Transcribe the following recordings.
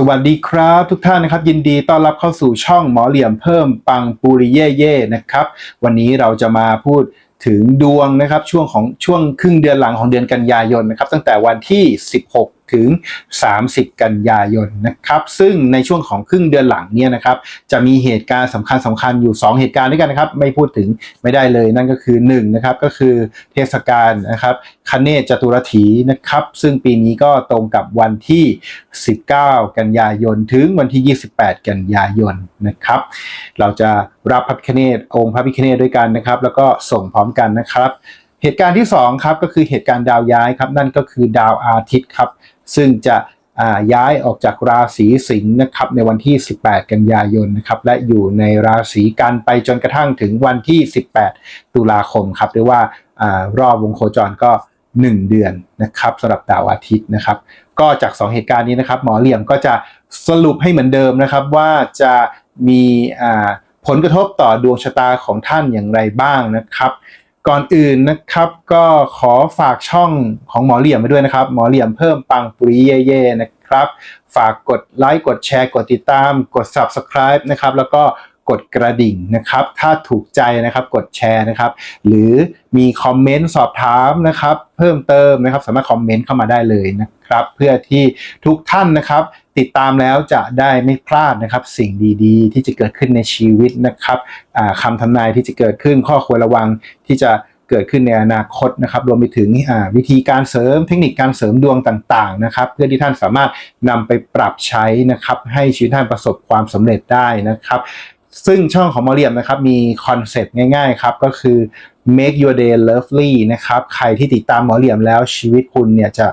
สวัสดีครับทุกท่านนะครับ ยินดีต้อนรับเข้าสู่ช่องหมอเหลี่ยมเพิ่มปังปูริเย่เย่นะครับ วันนี้เราจะมาพูดถึงดวงนะครับช่วงของช่วงครึ่งเดือนหลังของเดือนกันยายนนะครับ ตั้งแต่วันที่ 16 ถึง 30 กันยายนนะครับ ซึ่งในช่วงของครึ่งเดือนหลังเนี่ยนะครับ จะมีเหตุการณ์สำคัญสำคัญอยู่ 2 เหตุการณ์ด้วยกันนะครับ ไม่พูดถึงไม่ได้เลยนั่นก็คือ1นะครับก็คือเทศกาลนะครับคเนศจตุรถีนะครับ ซึ่งปีนี้ก็ตรงกับวันที่ 19 กันยายน ถึงวันที่ 28 กันยายนนะครับ เราจะรับพระพิฆเนศองค์พระพิฆเนศด้วยกันนะครับ แล้วก็ส่งพร้อมกันนะครับ เหตุการณ์ที่2ครับก็คือเหตุการณ์ดาวย้ายครับนั่นก็คือดาวอาทิตย์ครับซึ่งจะย้ายออกจากราศีสิงห์นะครับในวันที่ 18 กันยายนนะครับและอยู่ในราศีกันไปจนกระทั่งถึงวันที่ 18 ตุลาคมครับเรียกว่าอรอบวงโคจรก็ 1 เดือนนะครับสำหรับดาวอาทิตย์นะครับ ก็จาก 2 เหตุการณ์นี้นะครับหมอเหลี่ยมก็จะสรุปให้เหมือนเดิมนะครับว่าจะมีผลกระทบต่อดวงชะตาของท่านอย่างไรบ้างนะครับ ก่อนอื่นนะครับก็ขอฝากช่องของหมอเหลี่ยมไปด้วยนะครับ หมอเหลี่ยมเพิ่มปังปุริเย่ๆนะครับ ฝากกดไลค์กดแชร์กดติดตาม กด subscribe นะครับแล้วก็ กดกระดิ่งนะครับ ถ้าถูกใจนะครับกดแชร์นะครับ หรือมีคอมเมนต์สอบถามนะครับ เพิ่มเติมนะครับ สามารถคอมเมนต์เข้ามาได้เลยนะครับ เพื่อที่ทุกท่านนะครับ ติดตามแล้วจะได้ไม่พลาดนะครับ สิ่งดีๆ ที่จะเกิดขึ้นในชีวิตนะครับอ่าคำทำนายที่จะเกิดขึ้นข้อควรระวังที่จะเกิดขึ้นในอนาคตนะครับ รวมไปถึงวิธีการเสริมเทคนิคการเสริมดวงต่างๆนะครับ เพื่อที่ท่านสามารถนำไปปรับใช้นะครับ ให้ชีวิตท่านประสบความสำเร็จได้นะครับ ซึ่งช่องของหมอเหลี่ยมนะครับมีคอนเซ็ปต์ง่ายๆครับก็คือ make your day lovely นะครับใครที่ติดตามหมอเหลี่ยมแล้วชีวิตคุณเนี่ยจะ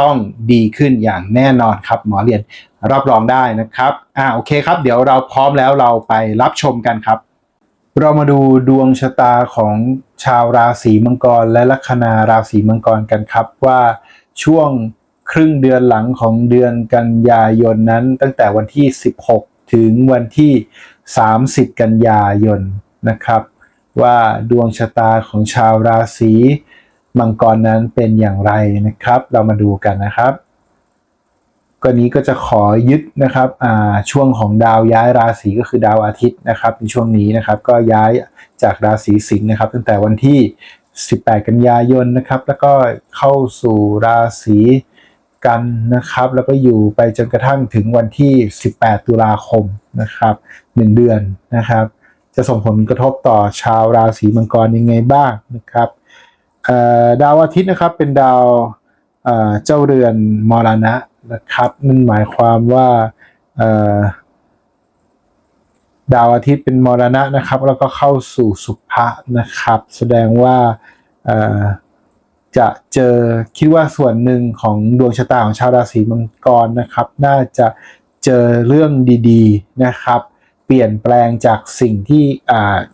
ต้องดีขึ้นอย่างแน่นอนครับ หมอเหลี่ยมรับรองได้นะครับอ่าโอเคครับ เดี๋ยวเราพร้อมแล้วเราไปรับชมกันครับ เรามาดูดวงชะตาของชาวราศีมังกร และลัคนาราศีมังกรกันครับว่าช่วงครึ่งเดือนหลังของเดือนกันยายนนั้น ตั้งแต่วันที่ 16 ถึงวันที่ 30 กันยายนนะครับ ว่าดวงชะตาของชาวราศีมังกรนั้นเป็นอย่างไรนะครับ เรามาดูกันนะครับก็นี้ก็จะขอยึดนะครับอ่าช่วงของดาวย้ายราศีก็คือดาวอาทิตย์นะครับในช่วงนี้นะครับก็ย้ายจากราศีสิงห์นะครับ ตั้งแต่วันที่ 18 กันยายนนะครับ แล้วก็เข้าสู่ราศีกันนะครับ แล้วก็อยู่ไปจนกระทั่งถึงวันที่ 18 ตุลาคม นะครับ1เดือนนะครับ จะส่งผลกระทบต่อชาวราศีมังกรยังไงบ้างนะครับดาวอาทิตย์นะครับเป็นดาวเจ้าเรือนมรณะนะครับนั่นหมายความว่าดาวอาทิตย์เป็นมรณะนะครับ แล้วก็เข้าสู่สุภะนะครับ แสดงว่าจะเจอคิดว่าส่วนหนึ่งของดวงชะตาของชาวราศีมังกรนะครับ น่าจะ เจอเรื่องดีๆนะครับ เปลี่ยนแปลงจากสิ่งที่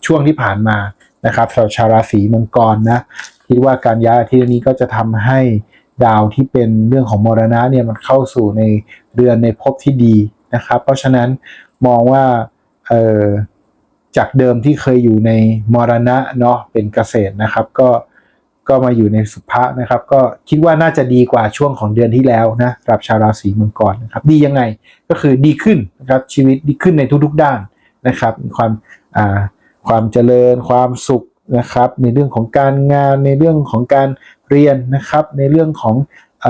ช่วงที่ผ่านมานะครับสำหรับชาวราศีมังกรนะคิดว่าการย้ายอาทิตย์นี้ก็จะทำให้ดาวที่เป็นเรื่องของมรณะเนี่ยมันเข้าสู่ในเรือนในภพที่ดีนะครับ เพราะฉะนั้นมองว่าเออจากเดิมที่เคยอยู่ในมรณะเนาะเป็นเกษตรนะครับ ก็ ก็มาอยู่ในสุภะนะครับ ก็คิดว่าน่าจะดีกว่าช่วงของเดือนที่แล้วนะสำหรับชาวราศีมังกรนะครับ ดียังไงก็คือดีขึ้นนะครับชีวิตดีขึ้นในทุกๆด้านนะครับ ความอ่าความเจริญความสุขนะครับ ในเรื่องของการงานในเรื่องของการเรียนนะครับ ในเรื่องของอ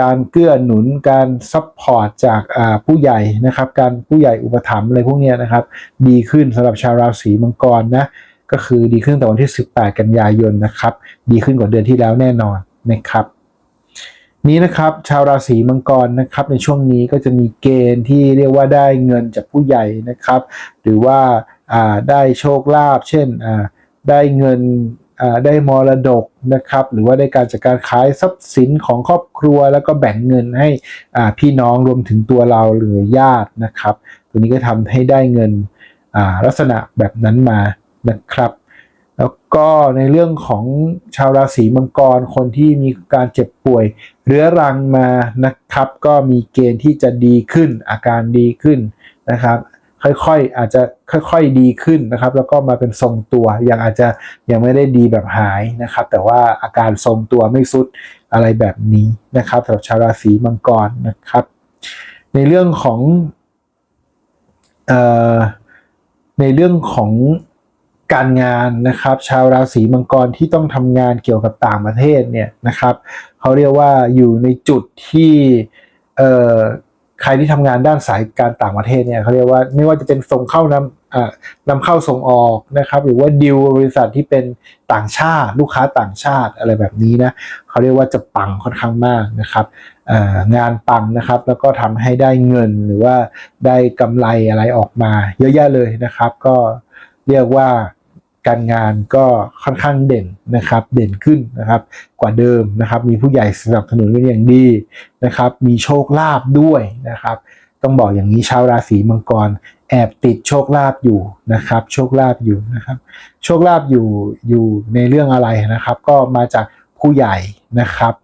การเกื้อหนุนการซัพพอร์ตจากผู้ใหญ่นะครับ การผู้ใหญ่อุปถัมภ์อะไรพวกนี้นะครับ ดีขึ้นสำหรับชาวราศีมังกรนะ ก็คือดีขึ้นแต่วันที่ 18 กันยายนนะครับ ดีขึ้นกว่าเดือนที่แล้วแน่นอนนะครับ นี้นะครับชาวราศีมังกรนะครับ ในช่วงนี้ก็จะมีเกณฑ์ที่เรียกว่าได้เงินจากผู้ใหญ่นะครับ หรือว่าอ่าได้โชคลาภเช่นอ่าได้เงินอ่าได้มรดกนะครับ หรือว่าได้การจากการขายทรัพย์สินของครอบครัว แล้วก็แบ่งเงินให้อ่าพี่น้องรวมถึงตัวเราหรือญาตินะครับ ตัวนี้ก็ทำให้ได้เงินอ่าลักษณะแบบนั้นมา นะครับ แล้วก็ในเรื่องของชาวราศีมังกรคนที่มีการเจ็บป่วย เรื้อรังมานะครับ ก็มีเกณฑ์ที่จะดีขึ้น อาการดีขึ้นนะครับค่อยๆ อาจจะค่อยๆ ดีขึ้นนะครับ แล้วก็มาเป็นทรงตัว ยังอาจจะยังไม่ได้ดีแบบหายนะครับ แต่ว่าอาการทรงตัวไม่สุดอะไรแบบนี้นะครับสำหรับชาวราศีมังกรนะครับ ในเรื่องของออในเรื่องของ การงานนะครับ ชาวราศีมังกรที่ต้องทำงานเกี่ยวกับต่างประเทศเนี่ยนะครับเขาเรียกว่าอยู่ในจุดที่เอ่อใครที่ทำงานด้านสายการต่างประเทศเนี่ยเขาเรียกว่าไม่ว่าจะเป็นส่งเข้านำอ่านำเข้าส่งออกนะครับ หรือว่าดิวบริษัทที่เป็นต่างชาติลูกค้าต่างชาติอะไรแบบนี้นะเขาเรียกว่าจะปังค่อนข้างมากนะครับงานปังนะครับ แล้วก็ทำให้ได้เงินหรือว่าได้กำไรอะไรออกมา เยอะแยะเลยนะครับ ก็เรียกว่า การงานก็ค่อนข้างเด่นนะครับ เด่นขึ้นนะครับ กว่าเดิมนะครับ มีผู้ใหญ่สนับสนุนเป็นอย่างดีนะครับ มีโชคลาภด้วยนะครับ ต้องบอกอย่างนี้ชาวราศีมังกร แอบติดโชคลาภอยู่นะครับ โชคลาภอยู่นะครับ โชคลาภอยู่อยู่ในเรื่องอะไรนะครับ ก็มาจากผู้ใหญ่นะครับ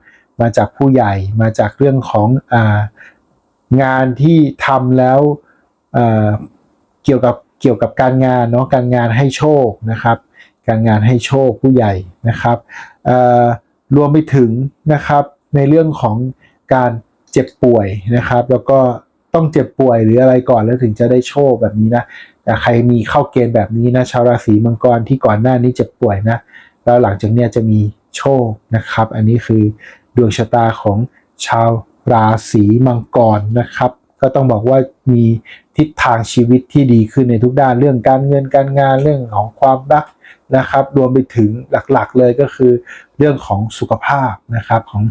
มาจากผู้ใหญ่มาจากเรื่องของอางานที่ทำแล้วเกี่ยวกับ เกี่ยวกับการงานเนาะการงานให้โชคนะครับ การงานให้โชคผู้ใหญ่นะครับรวมไปถึงนะครับในเรื่องของการเจ็บป่วยนะครับ แล้วก็ต้องเจ็บป่วยหรืออะไรก่อนแล้วถึงจะได้โชคแบบนี้นะแต่ใครมีเข้าเกณฑ์แบบนี้นะชาวราศีมังกรที่ก่อนหน้านี้เจ็บป่วยนะแล้วหลังจากเนี้ยจะมีโชคนะครับ อันนี้คือดวงชะตาของชาวราศีมังกรนะครับ ก็ต้องบอกว่ามีทิศทางชีวิตที่ดีขึ้นในทุกด้านเรื่องการเงินการงานเรื่องของความรักนะครับ รวมไปถึงหลักๆเลยก็คือ เรื่องของสุขภาพนะครับของ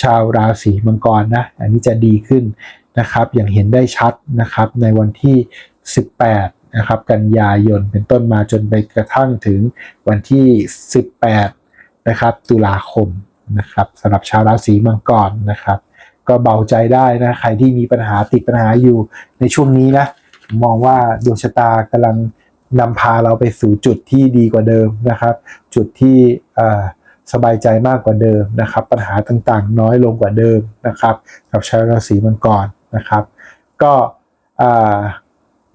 ชาวราศีมังกรนะอันนี้จะดีขึ้นนะครับอย่างเห็นได้ชัดนะครับในวันที่ 18นะครับกันยายนเป็นต้นมาจนไปกระทั่งถึงวันที่ 18นะครับตุลาคมนะครับสำหรับชาวราศีมังกรนะครับ ก็เบาใจได้นะ ใครที่มีปัญหาติดปัญหาอยู่ในช่วงนี้นะ มองว่าดวงชะตากำลังนำพาเราไปสู่จุดที่ดีกว่าเดิมนะครับ จุดที่สบายใจมากกว่าเดิมนะครับ ปัญหาต่างๆ น้อยลงกว่าเดิมนะครับ กับชาวราศีมังกรนะครับ ก็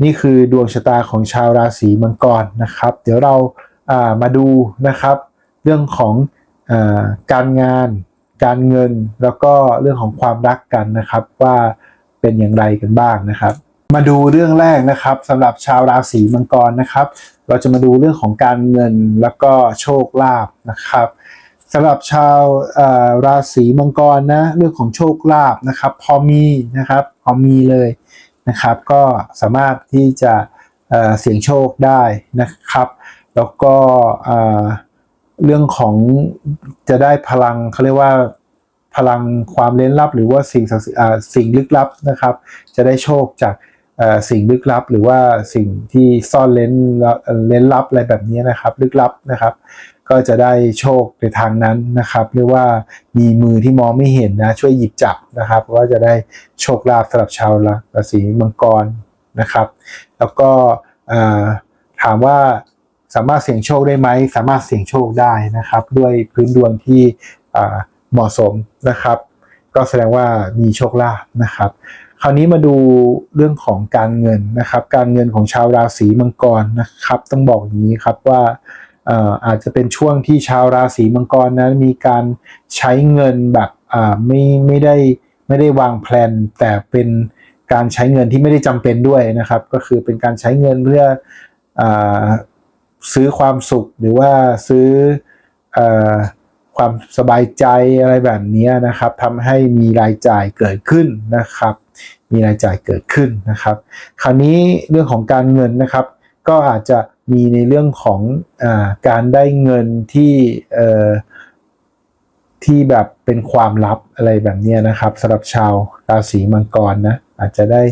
นี่คือดวงชะตาของชาวราศีมังกรนะครับ เดี๋ยวเราามาดูนะครับ เรื่องของอการงาน การเงินแล้วก็เรื่องของความรักกันนะครับ ว่าเป็นอย่างไรกันบ้างนะครับ มาดูเรื่องแรกนะครับสำหรับชาวราศีมังกรนะครับ เราจะมาดูเรื่องของการเงินแล้วก็โชคลาภนะครับสำหรับชาวราศีมังกรนะเรื่องของโชคลาภนะครับ พอมีนะครับพอมีเลยนะครับ ก็สามารถที่จะเสี่ยงโชคได้นะครับ แล้วก็ เรื่องของจะได้พลังเขาเรียกว่าพลังความเล้นลับ หรือว่าสิ่งสิ่งลึกลับนะครับ จะได้โชคจากสิ่งลึกลับ หรือว่าสิ่งที่ซ่อนเล้นเล้นลับอะไรแบบนี้นะครับ ลึกลับนะครับ ก็จะได้โชคในทางนั้นนะครับเรียกว่ามีมือที่มองไม่เห็นนะช่วยหยิบจับนะครับก็จะได้โชคลาภสำหรับชาวราศีมังกรนะครับ แล้วก็ถามว่า สามารถเสี่ยงโชคได้ไหม สามารถเสี่ยงโชคได้นะครับ ด้วยพื้นดวงที่เหมาะสมนะครับ ก็แสดงว่ามีโชคลาภนะครับ คราวนี้มาดูเรื่องของการเงินนะครับ การเงินของชาวราศีมังกรนะครับ ต้องบอกอย่างนี้ครับว่าอาจจะเป็นช่วงที่ชาวราศีมังกรนั้นมีการใช้เงินแบบไม่ไม่ได้ไม่ได้วางแผนแต่เป็นการใช้เงินที่ไม่ได้จำเป็นด้วยนะครับ ก็คือเป็นการใช้เงินเพื่ออ ซื้อความสุขหรือว่าซื้ออความสบายใจอะไรแบบนี้นะครับทำให้มีรายจ่ายเกิดขึ้นนะครับ มีรายจ่ายเกิดขึ้นนะครับ คราวนี้เรื่องของการเงินนะครับ ก็อาจจะมีในเรื่องของอการได้เงินที่ที่แบบเป็นความลับอะไรแบบนี้นะครับสำหรับชาวราศีมังกรนะอาจจะได้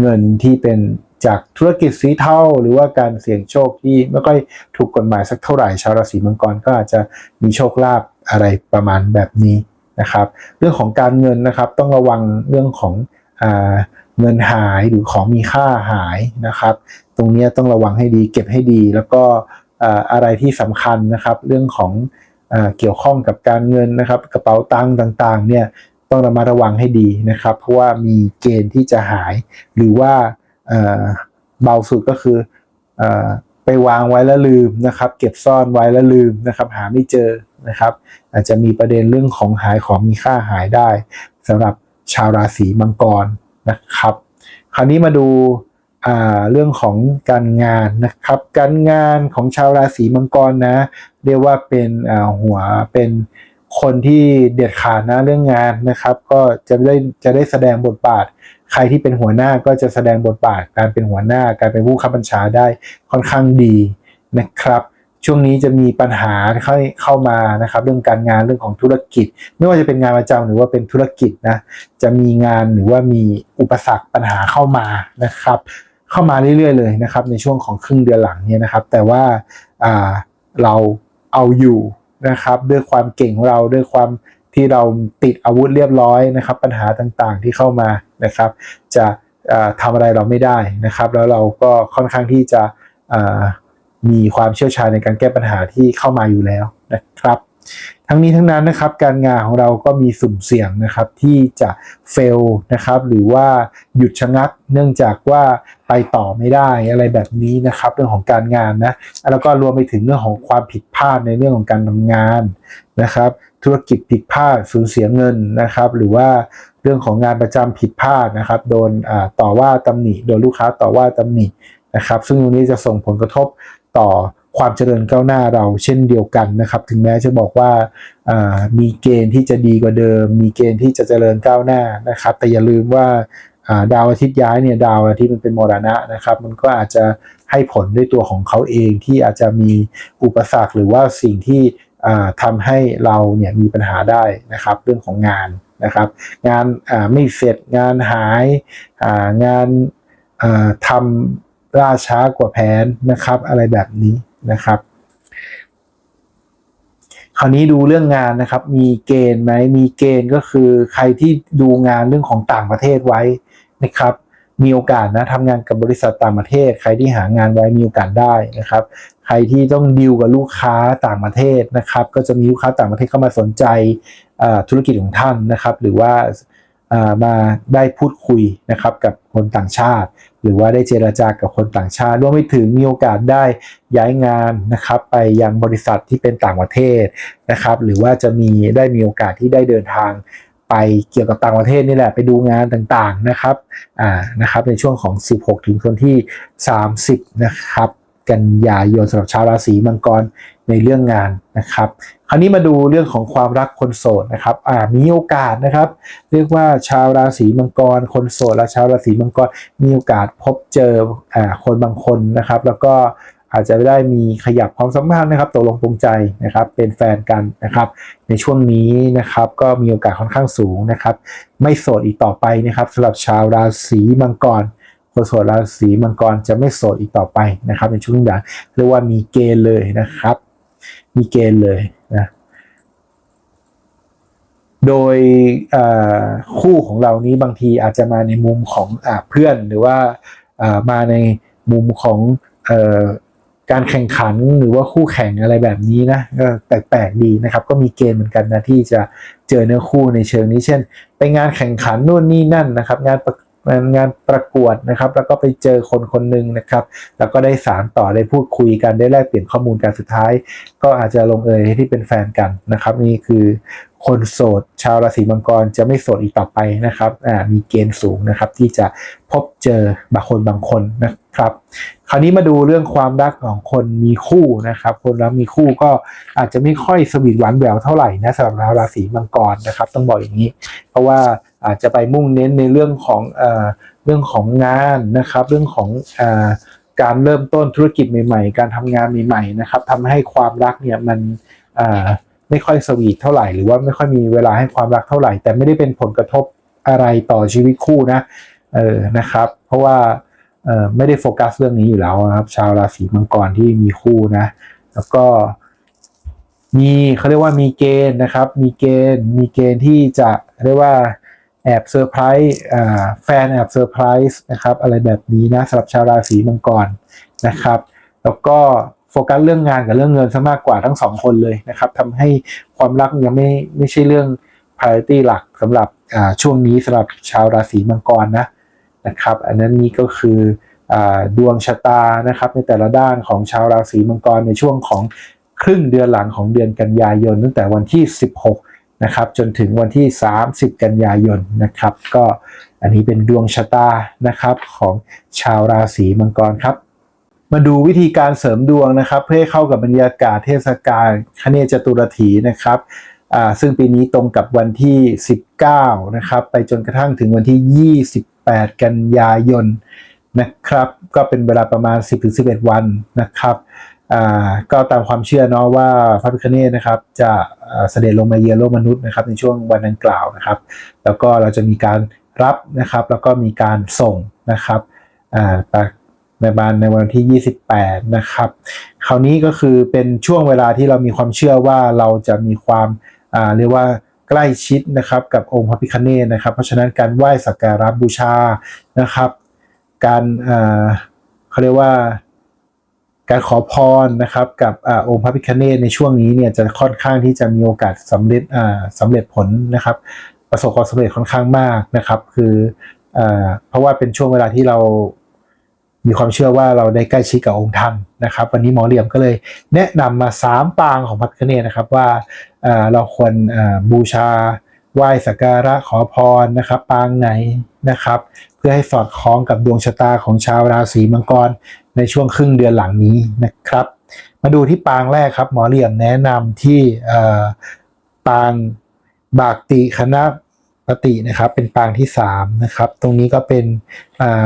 เงินที่เป็น จากธุรกิจสีเทาหรือว่าการเสี่ยงโชคที่ไม่ค่อยถูกกฎหมายสักเท่าไหร่ชาวราศีมังกรก็อาจจะมีโชคลาภอะไรประมาณแบบนี้นะครับ เรื่องของการเงินนะครับต้องระวังเรื่องของอเงินหายหรือของมีค่าหายนะครับ ตรงนี้ต้องระวังให้ดีเก็บให้ดี แล้วก็อ่าอะไรที่สำคัญนะครับ เรื่องของเกี่ยวข้องกับการเงินนะครับ กระเป๋าตังค์ต่างๆเนี่ยต้องระมัดระวังให้ดีนะครับ เพราะว่ามีเกณฑ์ที่จะหายหรือว่า เบาสุดก็คืออไปวางไว้แล้วลืมนะครับ เก็บซ่อนไว้แล้วลืมนะครับ หาไม่เจอนะครับ อาจจะมีประเด็นเรื่องของหายของมีค่าหายได้สำหรับชาวราศีมังกรนะครับ คราวนี้มาดูเรื่องของการงานนะครับ การงานของชาวราศีมังกรนะ เรียกว่าเป็นหัวเป็นคนที่เด็ดขาดนะเรื่องงานนะครับ ก็จะได้จะได้แสดงบทบาท ใครที่เป็นหัวหน้าก็จะแสดงบทบาทการเป็นหัวหน้าการเป็นผู้ขับบัญชาได้ค่อนข้างดีนะครับ ช่วงนี้จะมีปัญหาเข้าเข้ามานะครับ เรื่องการงานเรื่องของธุรกิจ ไม่ว่าจะเป็นงานประจำหรือว่าเป็นธุรกิจนะจะมีงานหรือว่ามีอุปสรรคปัญหาเข้ามานะครับ เข้ามาเรื่อยๆเลยนะครับ ในช่วงของครึ่งเดือนหลังเนี่ยนะครับ แต่ว่าาเราเอาอยู่นะครับด้วยความเก่งของเราด้วยความที่เราติดอาวุธเรียบร้อยนะครับ ปัญหาต่างๆที่เข้ามา นะครับ จะอ่าทำอะไรเราไม่ได้นะครับ แล้วเราก็ค่อนข้างที่จะมีความเชี่ยวชาญในการแก้ปัญหาที่เข้ามาอยู่แล้วนะครับ ทั้งนี้ทั้งนั้นนะครับ การงานของเราก็มีสุ่มเสี่ยงนะครับที่จะเฟลนะครับ หรือว่าหยุดชะงักเนื่องจากว่าไปต่อไม่ได้อะไรแบบนี้นะครับ เรื่องของการงานนะแล้วก็รวมไปถึงเรื่องของความผิดพลาดในเรื่องของการทำงานนะครับ ธุรกิจผิดพลาดสูญเสียเงินนะครับ หรือว่า รื่องของงานประจำผิดพลาดนะครับ โดนต่อว่าตำหนิ โดนลูกค้าต่อว่าตำหนินะครับ ซึ่งตรงนี้จะส่งผลกระทบต่อความเจริญก้าวหน้าเราเช่นเดียวกันนะครับ ถึงแม้จะบอกว่ามีเกณฑ์ที่จะดีกว่าเดิม มีเกณฑ์ที่จะเจริญก้าวหน้านะครับ แต่อย่าลืมว่าดาวอาทิตย์ย้ายเนี่ยดาวอาทิตย์มันเป็นมรณะนะครับ มันก็อาจจะให้ผลด้วยตัวของเขาเองที่อาจจะมีอุปสรรคหรือว่าสิ่งที่อ่าทำให้เราเนี่ยมีปัญหาได้นะครับ เรื่องของงาน นะครับ งานไม่เสร็จงานหายงานทำล่าช้ากว่าแผนนะครับ อะไรแบบนี้นะครับ คราวนี้ดูเรื่องงานนะครับ มีเกณฑ์ไหมมีเกณฑ์ก็คือใครที่ดูงานเรื่องของต่างประเทศไว้นะครับมีโอกาสนะทำงานกับบริษัทต่างประเทศ ใครที่หางานไว้มีโอกาสได้นะครับ ใครที่ต้องดีลกับลูกค้าต่างประเทศนะครับ ก็จะมีลูกค้าต่างประเทศเข้ามาสนใจธุรกิจของท่านนะครับ หรือว่ามาได้พูดคุยนะครับกับคนต่างชาติ หรือว่าได้เจราจากับคนต่างชาติรวมไปถึงมีโอกาสได้ย้ายงานนะครับไปยังบริษัทที่เป็นต่างประเทศนะครับ หรือว่าจะมีได้มีโอกาสที่ได้เดินทางไปเกี่ยวกับต่างประเทศนี่แหละไปดูงานต่างๆนะครับอ่านะครับในช่วงของ 16 ถึงคนที่ 30 นะครับ กันยายนสำหรับชาวราศีมังกรในเรื่องงานนะครับ คราวนี้มาดูเรื่องของความรักคนโสดนะครับอ่ามีโอกาสนะครับ เรียกว่าชาวราศีมังกร คนโสดและชาวราศีมังกรมีโอกาสพบเจออ่าคนบางคนนะครับ แล้วก็อาจจะได้มีขยับความสัมพันธ์นะครับตกลงปรงใจนะครับ เป็นแฟนกันนะครับ ในช่วงนี้นะครับก็มีโอกาสค่อนข้างสูงนะครับ ไม่โสดอีกต่อไปนะครับสำหรับชาวราศีมังกร คนโสดราศีมังกรจะไม่โสดอีกต่อไปนะครับในช่วงนี้เรียกว่ามีเกณฑ์เลยนะครับ มีเกณฑ์เลยนะโดยคู่ของเรานี้บางทีอาจจะมาในมุมของอเพื่อนหรือว่าามาในมุมของอ่อการแข่งขันหรือว่าคู่แข่งอะไรแบบนี้นะก็แปลกๆดีนะครับ ก็มีเกณฑ์เหมือนกันนะที่จะเจอเนื้อคู่ในเชิงนี้เช่น ไปงานแข่งขันนู่นนี่นั่นนะครับ งานประ งานประกวดนะครับ แล้วก็ไปเจอคนคนหนึ่งนะครับ แล้วก็ได้สารต่อได้พูดคุยกันได้แลกเปลี่ยนข้อมูลกันสุดท้าย ก็อาจจะลงเอยที่เป็นแฟนกันนะครับ นี่คือ คนโสด ชาวราศีมังกรจะไม่โสดอีกต่อไปนะครับอ่ามีเกณฑ์สูงนะครับ ที่จะพบเจอบางคนบางคนนะครับ คราวนี้มาดูเรื่องความรักของคนมีคู่นะครับ คนรักมีคู่ก็อาจจะไม่ค่อยสวีทหวานแหววเท่าไหร่นะสำหรับชาวราศีมังกรนะครับ ต้องบอกอย่างนี้ เพราะว่าอาจจะไปมุ่งเน้นในเรื่องของเอ่อเรื่องของงานนะครับ เรื่องของเอ่อการเริ่มต้นธุรกิจใหม่ ๆ การทำงานใหม่ๆนะครับทำให้ความรักเนี่ยมันเอ่อ ไม่ค่อยสวีทเท่าไหร่หรือว่าไม่ค่อยมีเวลาให้ความรักเท่าไหร่ แต่ไม่ได้เป็นผลกระทบอะไรต่อชีวิตคู่นะเออนะครับ เพราะว่าเออไม่ได้โฟกัสเรื่องนี้อยู่แล้วนะครับ ชาวราศีมังกรที่มีคู่นะ แล้วก็มีเขาเรียกว่ามีเกณฑ์นะครับ มีเกณฑ์ มีเกณฑ์ที่จะเรียกว่าแอบเซอร์ไพรส์แฟนแอบเซอร์ไพรส์นะครับ อะไรแบบนี้นะสำหรับชาวราศีมังกรนะครับ แล้วก็ โฟกัสเรื่องงานกับเรื่องเงินซะมากกว่าทั้งสองคนเลยนะครับทำให้ความรักยังไม่ไม่ใช่เรื่อง priority หลักสำหรับช่วงนี้สำหรับชาวราศีมังกรนะนะครับ อันนั้นนี่ก็คืออดวงชะตานะครับในแต่ละด้านของชาวราศีมังกรในช่วงของครึ่งเดือนหลังของเดือนกันยายน ตั้งแต่วันที่ 16นะครับจนถึงวันที่ 30 กันยายนนะครับ ก็อันนี้เป็นดวงชะตานะครับของชาวราศีมังกรครับ มาดูวิธีการเสริมดวงนะครับ เพื่อให้เข้ากับบรรยากาศเทศกาลคเนจตุรถีนะครับซึ่งปีนี้ตรงกับวันที่ 19 นะครับ ไปจนกระทั่งถึงวันที่ 28 กันยายนนะครับ ก็เป็นเวลาประมาณ 10-11 วันนะครับก็ตามความเชื่อเนาะว่าพระพิฆเนศนะครับ จะเสด็จลงมาเยือนโลกมนุษย์นะครับ ในช่วงวันดังกล่าวนะครับ แล้วก็เราจะมีการรับนะครับ แล้วก็มีการส่งนะครับอ่ ในบานในวันที่ 28 นะครับ คราวนี้ก็คือเป็นช่วงเวลาที่เรามีความเชื่อว่าเราจะมีความอ่าเรียกว่าใกล้ชิดนะครับกับองค์พระพิฆเนศนะครับ เพราะฉะนั้นการไหว้สักการะบูชานะครับ การอ่าเขาเรียกว่าการขอพรนะครับกับอาองค์พระพิฆเนศในช่วงนี้เนี่ยจะค่อนข้างที่จะมีโอกาสสำเร็จอ่าสำเร็จผลนะครับ ประสบความสำเร็จค่อนข้างมากนะครับ คืออาเพราะว่าเป็นช่วงเวลาที่เรา มีความเชื่อว่าเราได้ใกล้ชิดกับองค์ท่านนะครับ วันนี้หมอเหลี่ยมก็เลยแนะนำมาสามปางของพระพิฆเนศนะครับว่าเราควรบูชาไหว้สักการะขอพรนะครับ ปางไหนนะครับ เพื่อให้สอดคล้องกับดวงชะตาของชาวราศีมังกรในช่วงครึ่งเดือนหลังนี้นะครับ มาดูที่ปางแรกครับ หมอเหลี่ยมแนะนำที่ปางบากติคณะ ปฏินะครับเป็นปางที่3นะครับตรงนี้ก็เป็น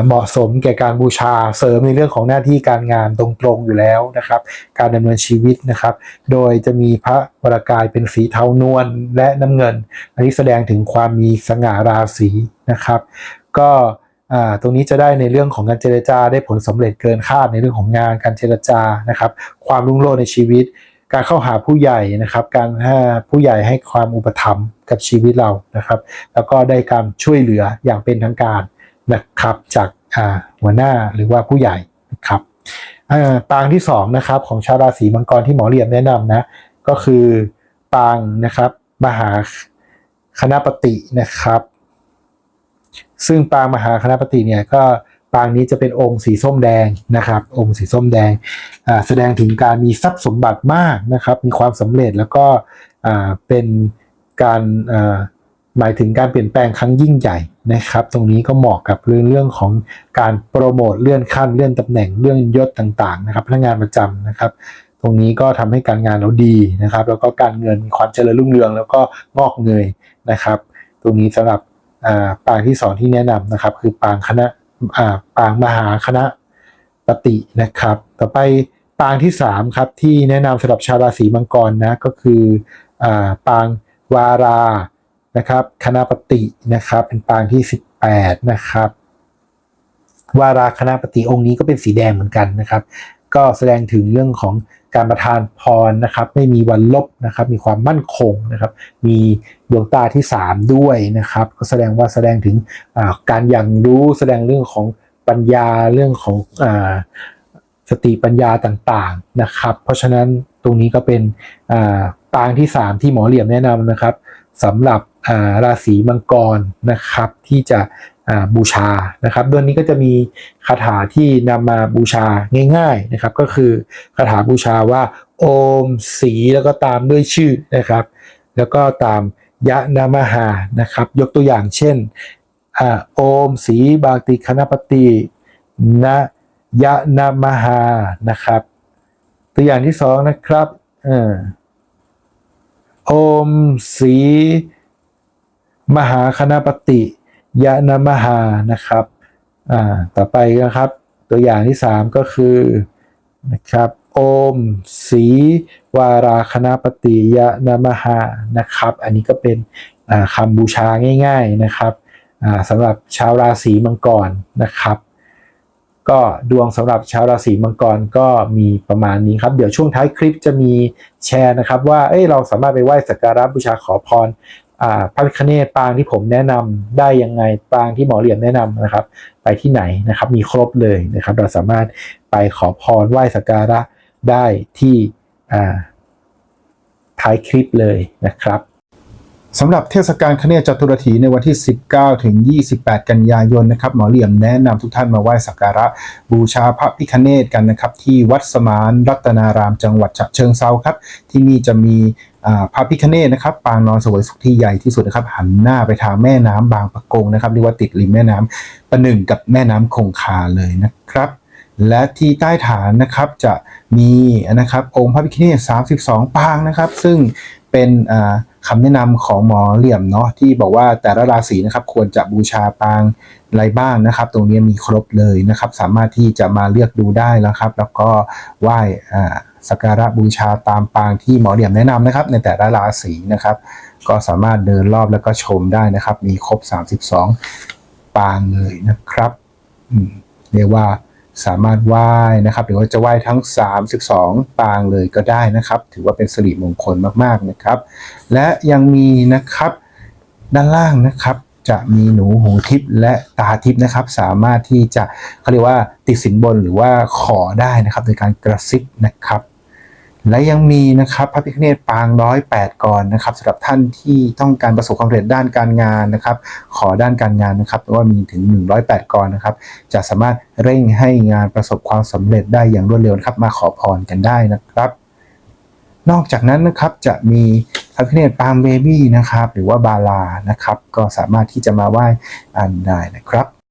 เหมาะสมแก่การบูชาเสริมในเรื่องของหน้าที่การงานตรงๆอยู่แล้วนะครับ การดำเนินชีวิตนะครับ โดยจะมีพระวรากายเป็นสีเทานวลและน้ำเงิน อันนี้แสดงถึงความมีสง่าราศีนะครับ ก็ตรงนี้จะได้ในเรื่องของการเจรจาได้ผลสำเร็จเกินคาดในเรื่องของงานการเจรจานะครับ ความรุ่งโรจน์ในชีวิต การเข้าหาผู้ใหญ่นะครับ การให้ผู้ใหญ่ให้ความอุปถัมภ์กับชีวิตเรานะครับ แล้วก็ได้การช่วยเหลืออย่างเป็นทางการนะครับจากหัวหน้าหรือว่าผู้ใหญ่นะครับปางที่สองนะครับของชาวราศีมังกรที่หมอเหลี่ยมแนะนำนะก็คือปางนะครับมหาคณปฏินะครับ ซึ่งปางมหาคณปฏิเนี่ยก็ ปางนี้จะเป็นองค์สีส้มแดงนะครับ องค์สีส้มแดงแสดงถึงการมีทรัพย์สมบัติมากนะครับ มีความสำเร็จแล้วก็เป็นการหมายถึงการเปลี่ยนแปลงครั้งยิ่งใหญ่นะครับ ตรงนี้ก็เหมาะกับเรื่องเรื่องของการโปรโมทเลื่อนขั้นเลื่อนตำแหน่งเรื่องยศต่างๆ นะครับพนักงานประจำนะครับ ตรงนี้ก็ทำให้การงานเราดีนะครับ แล้วก็การเงินมีความเจริญรุ่งเรือง แล้วก็งอกเงยนะครับ ตรงนี้สำหรับปางที่สองที่แนะนำนะครับ คือปางคณะ ปางมหาคณะปฏินะครับ ต่อไปปางที่สามครับที่แนะนำสำหรับชาวราศีมังกรนะก็คืออปางวารานะครับคณะปฏินะครับเป็นปางที่ 18 นะครับ วาราคณะปฏิองค์นี้ก็เป็นสีแดงเหมือนกันนะครับ ก็แสดงถึงเรื่องของ การประทานพรนะครับ ไม่มีวันลบนะครับ มีความมั่นคงนะครับ มีดวงตาที่ 3 ด้วยนะครับ ก็แสดงว่าแสดงถึงการอย่างรู้แสดงเรื่องของปัญญาเรื่องของอสติปัญญาต่างๆนะครับ เพราะฉะนั้นตรงนี้ก็เป็นอ่าปางที่ 3 ที่หมอเหลี่ยมแนะนำนะครับสำหรับราศีมังกรนะครับที่จะ บูชานะครับเดือนนี้ก็จะมีคาถาที่นำมาบูชาง่ายๆนะครับก็คือคาถาบูชาว่าโอมสีแล้วก็ตามด้วยชื่อนะครับ แล้วก็ตามยะนามหานะครับ ยกตัวอย่างเช่นอโอมสีบาติคณปฏินะยะนามหานะครับ ตัวอย่างที่สองนะครับอโอมสีมหาคณปฏิ ยะนามหานะครับอ่าต่อไปนะครับ ตัวอย่างที่ 3 ก็คือนะครับโอมสีวาราคณปฏิยะนามหานะครับ อันนี้ก็เป็นอ่าคำบูชาง่ายๆนะครับอ่าสำหรับชาวราศีมังกรนะครับ ก็ดวงสำหรับชาวราศีมังกรก็มีประมาณนี้ครับ เดี๋ยวช่วงท้ายคลิปจะมีแชร์นะครับ ว่าเอ้ยเราสามารถไปไหว้สักการะบูชาขอพร พระพิคเนตปางที่ผมแนะนำได้ยังไงปางที่หมอเหลี่ยมแนะนำนะครับ ไปที่ไหนนะครับ มีครบเลยนะครับ เราสามารถไปขอพรไหว้สักการะได้ที่ท้ายคลิปเลยนะครับ สำหรับเทศกาลคเนศจตุรถีในวันที่ 19 ถึง 28 กันยายนนะครับหมอเหลี่ยมแนะนำทุกท่านมาไหว้สักการะ บูชาพระพิคเนตกันนะครับ ที่วัดสมานรัตนารามจังหวัดฉะเชิงเซาครับ ที่นี่จะมีพระพิคเนตนะครับ ปางนอนสวยสุขที่ใหญ่ที่สุดนะครับ หันหน้าไปทางแม่น้ำบางปะกงนะครับเรียกว่าติดริมแม่น้ำประหนึ่งกับแม่น้ำคงคาเลยนะครับและที่ใต้ฐานนะครับจะมีนะครับองค์พระพิฆเนศ32 ปางนะครับ ซึ่งเป็นอ่า คำแนะนำของหมอเหลี่ยมเนาะที่บอกว่าแต่ละราศีนะครับควรจะบูชาปางอะไรบ้างนะครับ ตรงนี้มีครบเลยนะครับ สามารถที่จะมาเลือกดูได้แล้วครับ แล้วก็ไหว้สักการะบูชาตามปางที่หมอเหลี่ยมแนะนำนะครับ ในแต่ละราศีนะครับ ก็สามารถเดินรอบแล้วก็ชมได้นะครับ มีครบ 32 ปางเลยนะครับเรียกว่า สามารถไหว้นะครับ หรือว่าจะไหว้ทั้ง 32 ปางเลยก็ได้นะครับ ถือว่าเป็นสิริมงคลมากๆนะครับ และยังมีนะครับด้านล่างนะครับจะมีหนูหูทิพย์และตาทิพย์นะครับ สามารถที่จะเขาเรียกว่าติดสินบนหรือว่าขอได้นะครับ โดยการกระซิบนะครับ และยังมีนะครับพระพิฆเนศปางร้อยแปดกรนะครับสำหรับท่านที่ต้องการประสบความสำเร็จด้านการงานนะครับ ขอด้านการงานนะครับว่ามีถึง 108กรนะครับ จะสามารถเร่งให้งานประสบความสำเร็จได้อย่างรวดเร็วนะครับ มาขอพรกันได้นะครับ นอกจากนั้นนะครับจะมีพระพิฆเนศปางเบบี้นะครับ หรือว่าบาลานะครับ ก็สามารถที่จะมาไหว้อันได้นะครับ